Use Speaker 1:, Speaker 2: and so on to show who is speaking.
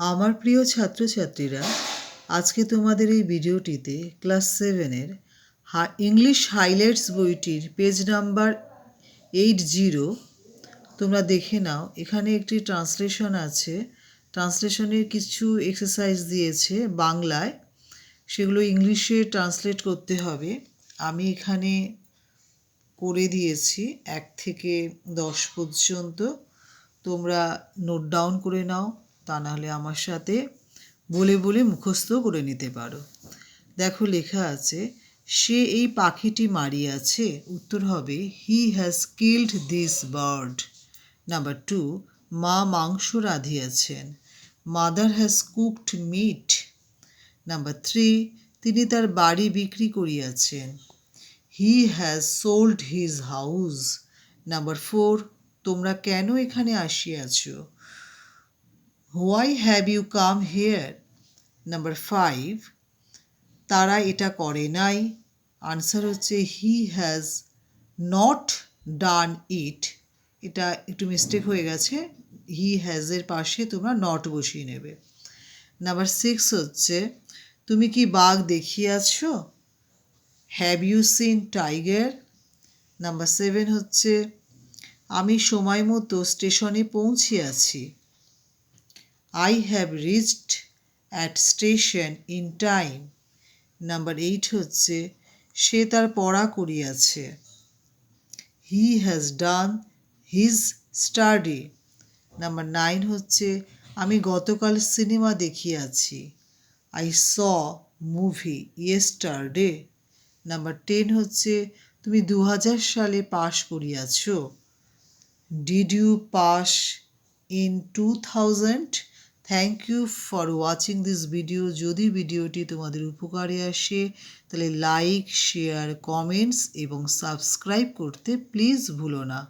Speaker 1: আমার প্রিয় ছাত্রছাত্রীরা, আজকে তোমাদের এই ভিডিওটিতে ক্লাস সেভেনের ইংলিশ হাইলাইটস বইটির পেজ নাম্বার এইট জিরো, তোমরা দেখে নাও। এখানে একটি ট্রান্সলেশন আছে। ট্রান্সলেশনের কিছু এক্সারসাইজ দিয়েছে বাংলায়। সেগুলো ইংলিশে ট্রান্সলেট করতে হবে। আমি এখানে করে দিয়েছি এক থেকে দশ পর্যন্ত। তোমরা নোট ডাউন করে নাও। তা নাহলে আমার সাথে বলে বলে মুখস্থ করে নিতে পারো। দেখো লেখা আছে, সে এই পাখিটি মারিয়াছে, উত্তর হবে he has killed this bird number two মা মাংস রাঁধিয়াছেন mother has cooked meat number three তিনি তার বাড়ি বিক্রি করিয়াছেন he has sold his house number four তোমরা কেন এখানে আসিয়াছ? Why have you come here number five তারা এটা করে নাই। আনসার হচ্ছে হি হ্যাজ নট ডান ইট এটা একটু মিস্টেক হয়ে গেছে। হি হ্যাজের পাশে তোমরা নট বসিয়ে নেবে। নাম্বার সিক্স হচ্ছে, তুমি কি বাঘ দেখিয়াছ have you seen tiger number seven হচ্ছে, আমি সময় মতো স্টেশনে পৌঁছিয়াছি I have reached at station in time number eight হচ্ছে, সে তার পড়া করিয়াছে। He has done his study number nine হচ্ছে, আমি গতকাল cinema দেখিয়াছি। I saw movie yesterday number ten হচ্ছে, তুমি দু হাজার সালে পাশ করিয়াছ। Did you pass in two thousand thank you for watching this video যদি ভিডিওটি তোমাদের উপকারে আসে, তাহলে লাইক শেয়ার কমেন্টস এবং সাবস্ক্রাইব করতে প্লিজ ভুলো না।